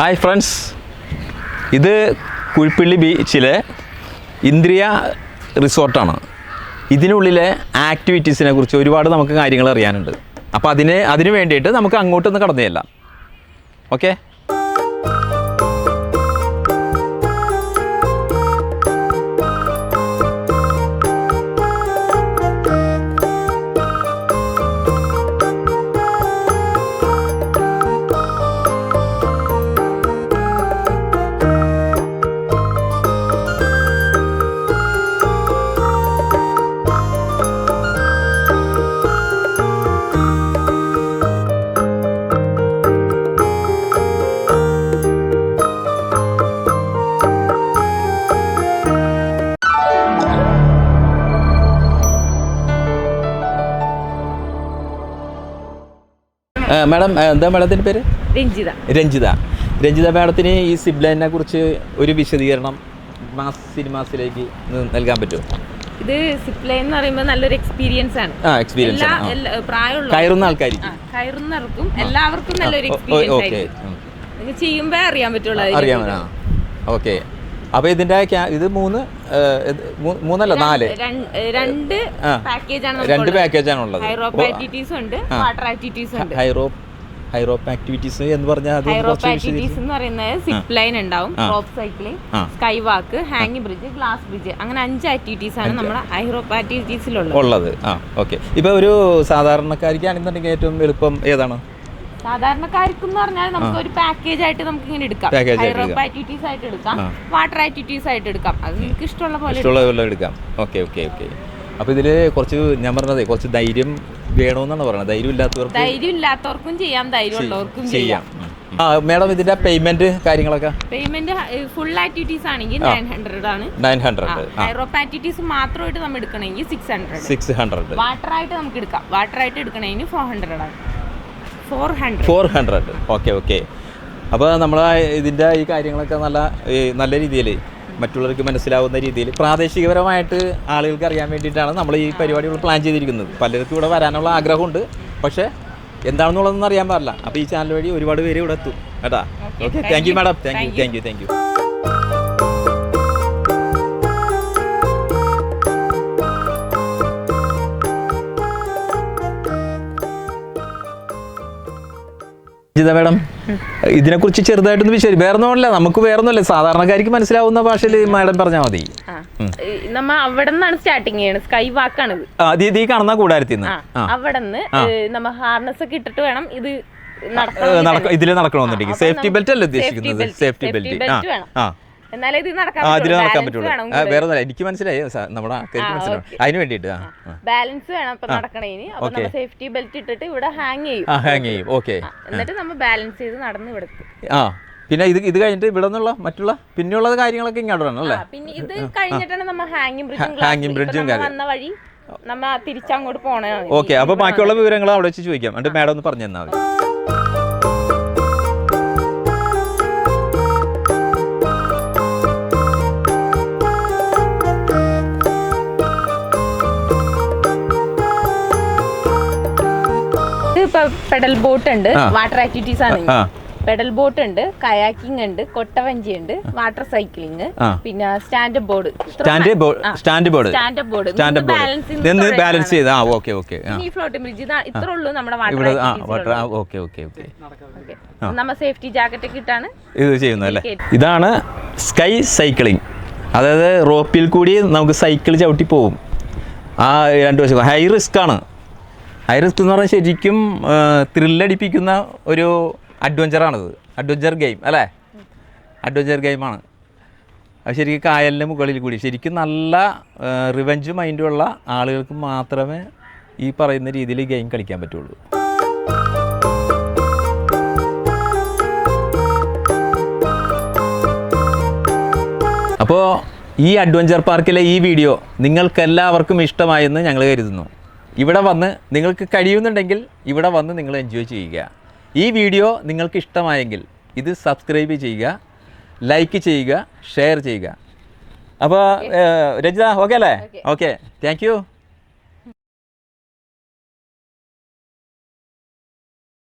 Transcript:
Hi friends. ഇത് കുഴിപ്പള്ളി ബീച്ചിലെ ഇന്ദ്രിയ റിസോർട്ടാണ്. ഇതിനുള്ളിലെ ആക്ടിവിറ്റീസിനെ കുറിച്ച് ഒരുപാട് നമുക്ക് കാര്യങ്ങൾ അറിയാനുണ്ട്. അപ്പോൾ അതിന് അതിന് വേണ്ടിയിട്ട് നമുക്ക് അങ്ങോട്ടൊന്ന് കടന്നു ചെല്ലാം. ഓക്കെ? മാഡം എന്താ മാഡത്തിന്റെ പേര്? രഞ്ജിത. രഞ്ജിത. രഞ്ജിത മാഡത്തിന് ഈ സിബ്ലൈനെ കുറിച്ച് ഒരു വിശദീകരണം മാസ് സിനിമാസിലേക്ക് നൽകാൻ പറ്റുമോ? ഇത് സിപ്ലൈൻ എന്ന് പറയുമ്പോൾ നല്ലൊരു എക്സ്പീരിയൻസ് ആണ്. എല്ലാ പ്രായമുള്ള കയറുന്ന ആൾക്കാർക്ക് കയറുന്നവർക്കും എല്ലാവർക്കും നല്ലൊരു എക്സ്പീരിയൻസ് ആയിരിക്കും. ചെയ്യുമ്പോ അറിയാൻ പറ്റുള്ളൂ ഓക്കെ. അപ്പോൾ ഇതിന്റെ ഇത് മൂന്ന് മൂന്നല്ല നാല്. രണ്ട് രണ്ട് ആ. പാക്കേജ് ആണ് രണ്ട് പാക്കേജാണ് ഉള്ളത്. ഹൈറോപ്പ് ഹൈറോപ്പ് ആക്ടിവിറ്റീസ് എന്ന് പറഞ്ഞാൽ ആക്ടിവിറ്റീസ് എന്ന് പറയുന്നത് സിപ്പ് ലൈൻ ഉണ്ടാവും റോപ്പ് സൈക്ലിംഗ്. സ്കൈ വാക്ക് ഹാങ്ങിങ് ബ്രിഡ്ജ് ഗ്ലാസ് ബ്രിഡ്ജ് അങ്ങനെ അഞ്ച് ആക്ടിവിറ്റീസ് ആണ് നമ്മുടെ ഹൈറോപ്പ് ആക്ടിവിറ്റീസിലുള്ളത് ഉള്ളത്. ആ ഓക്കെ ഇപ്പൊ ഒരു സാധാരണക്കാരിക്കാണെന്നുണ്ടെങ്കിൽ ഏറ്റവും എളുപ്പം ഏതാണ്? സാധാരണക്കാർക്ക് എന്ന് പറഞ്ഞാൽ നമുക്ക് ഒരു പാക്കേജ് ആയിട്ട് നമുക്ക് ഇങ്ങനെ എടുക്കാം. ഹൈറോപ്പ്. ആക്ടിവിറ്റീസ് ആയിട്ട് എടുക്കാം. വാട്ടർ ആക്ടിവിറ്റീസ് ആയിട്ട് എടുക്കാം. അത് നിങ്ങൾക്ക് ഇഷ്ടമുള്ള പോലെ ഇഷ്ടമുള്ള പോലെ എടുക്കാം. Okay okay okay. അപ്പോൾ ഇതിൽ കുറച്ച് ഞാൻ പറഞ്ഞതേ കുറച്ച് ധൈര്യം വേണമെന്നാണ് പറയുന്നത് ധൈര്യം ഇല്ലാത്തവർക്ക് ധൈര്യം ഇല്ലാത്തവർക്കും ചെയ്യാം ധൈര്യം ഉള്ളവർക്കും ചെയ്യാം. ആ മാഡം ഇതിന്റെ പേയ്മെന്റ് കാര്യങ്ങളൊക്കെ? പേയ്മെന്റ് ഫുൾ ആക്ടിവിറ്റീസ് ആണെങ്കിൽ നയൻ ഹൺഡ്രഡ് ആണ്. Nine hundred high rope activities മാത്രമായിട്ട് നമ്മൾ എടുക്കണമെങ്കിൽ six hundred six hundred water ആയിട്ട് നമുക്ക് എടുക്കാം. വാട്ടർ ആയിട്ട് എടുക്കണമെങ്കിൽ ഫോർ ഹൺഡ്രഡ് ആണ്. Four hundred. Four hundred. Okay okay. അപ്പോൾ നമ്മൾ ഇതിന്റെ ഈ കാര്യങ്ങളൊക്കെ നല്ല നല്ല രീതിയിൽ മറ്റുള്ളവർക്ക് മനസ്സിലാവുന്ന രീതിയിൽ പ്രാദേശികപരമായിട്ട് ആളുകൾക്ക് അറിയാൻ വേണ്ടിയിട്ടാണ് നമ്മൾ ഈ പരിപാടികൾ പ്ലാൻ ചെയ്തിരിക്കുന്നത്. പലർക്കും ഇവിടെ വരാനുള്ള ആഗ്രഹമുണ്ട്. പക്ഷേ എന്താണെന്നുള്ളതൊന്നും അറിയാൻ പാടില്ല. അപ്പോൾ ഈ ചാനൽ വഴി ഒരുപാട് പേര് ഇവിടെ എത്തും. കേട്ടാ? Okay thank you madam thank you thank you thank you Jitha ഇതിനെ ഇതിനെക്കുറിച്ച് ചെറുതായിട്ടൊന്ന് വിശ്വസി വേറെ ഒന്നുമല്ല നമുക്ക് വേറെ ഒന്നുമല്ല സാധാരണക്കാർക്ക് മനസ്സിലാവുന്ന ഭാഷയിൽ മാഡം പറഞ്ഞാൽ മതി. നമ്മ അവിടെ നിന്നാണ് സ്റ്റാർട്ടിങ് ചെയ്യണത് സ്കൈ വാക്കാണിത് ഇത്. ഈ കാണുന്ന കൂടാരത്തിൽ നിന്ന് അവിടെ നിന്ന് നമ്മ ഹാർനസ് ഒക്കെ ഇട്ടിട്ട് വേണം ഇത് ഇതിൽ നടക്കണമെന്നുണ്ടെങ്കിൽ. സേഫ്റ്റി ബെൽറ്റ് അല്ലേ ഉദ്ദേശിക്കുന്നത്? സേഫ്റ്റി ബെൽറ്റ് ആ. അതിൽ നടക്കാൻ പറ്റുള്ളൂ. വേറെ ഒന്നല്ല എനിക്ക് മനസ്സിലായി. നമ്മുടെ ആൾക്കാർക്ക് മനസ്സിലാവും അതിന് വേണ്ടിയിട്ട്. ബാലൻസ് വേണം അപ്പൊ നടക്കണേന് അപ്പൊ Okay. നമ്മ സേഫ്റ്റി ബെൽറ്റ് ഇട്ടിട്ട് ഇവിടെ ഹാങ് ചെയ്യും. ഹാങ് ചെയ്യും. ഓക്കെ. എന്നിട്ട് നമ്മൾ ബാലൻസ് ചെയ്ത് നടന്ന് ഇവിടെ ആ പിന്നെ ഇത് ഇത് കഴിഞ്ഞിട്ട് ഇവിടെ നിന്നുള്ള മറ്റുള്ള പിന്നെയുള്ള കാര്യങ്ങളൊക്കെ ഇങ്ങോട്ട് വേണം അല്ലേ? പിന്നെ ഇത് കഴിഞ്ഞിട്ടാണ് നമ്മൾ ഹാങ്ങിങ് ബ്രിഡ്ജും ഹാങ്ങിങ് ബ്രിഡ്ജും. വന്ന വഴി നമ്മ തിരിച്ചങ്ങോട്ട് പോണേ. ഓക്കെ അപ്പൊ ബാക്കിയുള്ള വിവരങ്ങൾ അവിടെ വെച്ച് ചോദിക്കാം. എന്നിട്ട് മാഡം ഒന്ന് പറഞ്ഞു തന്നാൽ മതി. പെഡൽ ബോട്ട് ഉണ്ട്. വാട്ടർ ആക്ടിവിറ്റീസ് ആണ്. പെഡൽ ബോട്ട് ഉണ്ട് കയാക്കിംഗ് ഉണ്ട് കൊട്ടവഞ്ചി ഉണ്ട് വാട്ടർ സൈക്ലിംഗ് പിന്നെ stand up board stand board stand board stand up board stand board balance ചെയ്ത്. ആ ഓക്കെ ഓക്കെ ഈ ഫ്ലോട്ടിംഗ് ബ്രിഡ്ജ് ഇതാ ഇത്ര ഉള്ളൂ നമ്മുടെ water water okay okay okay നമ്മ സേഫ്റ്റി ജാക്കറ്റ് ഒക്കെ ഇട്ടാണ് ഇത് ചെയ്യുന്നതല്ലേ ഇതാണ് സ്കൈ സൈക്ലിംഗ് അതായത് റോപ്പിൽ കൂടി നമുക്ക് സൈക്കിൾ ചവിട്ടി പോകും ആ രണ്ട് വശം ഹൈ റിസ്ക് ആണ്. ഹൈ റിസ്ക് എന്ന് പറഞ്ഞാൽ ശരിക്കും ത്രില്ലടിപ്പിക്കുന്ന ഒരു അഡ്വഞ്ചറാണിത് അഡ്വഞ്ചർ ഗെയിം അല്ലേ? അഡ്വഞ്ചർ ഗെയിമാണ് അത് ശരിക്കും കായലിന്റെ മുകളിൽ കൂടി. ശരിക്കും നല്ല റിവഞ്ച് മൈൻഡുള്ള ആളുകൾക്ക് മാത്രമേ ഈ പറയുന്ന രീതിയിൽ ഗെയിം കളിക്കാൻ പറ്റുള്ളൂ. അപ്പോൾ ഈ അഡ്വഞ്ചർ പാർക്കിലെ ഈ വീഡിയോ നിങ്ങൾക്കെല്ലാവർക്കും ഇഷ്ടമായെന്ന് ഞങ്ങൾ കരുതുന്നു. ഇവിടെ വന്ന് നിങ്ങൾക്ക് കഴിയുന്നുണ്ടെങ്കിൽ ഇവിടെ വന്ന് നിങ്ങൾ എൻജോയ് ചെയ്യുക. ഈ വീഡിയോ നിങ്ങൾക്ക് ഇഷ്ടമായെങ്കിൽ ഇത് സബ്സ്ക്രൈബ് ചെയ്യുക ലൈക്ക് ചെയ്യുക ഷെയർ ചെയ്യുക. അപ്പോൾ രജിത ഓക്കെ അല്ലേ? Okay thank you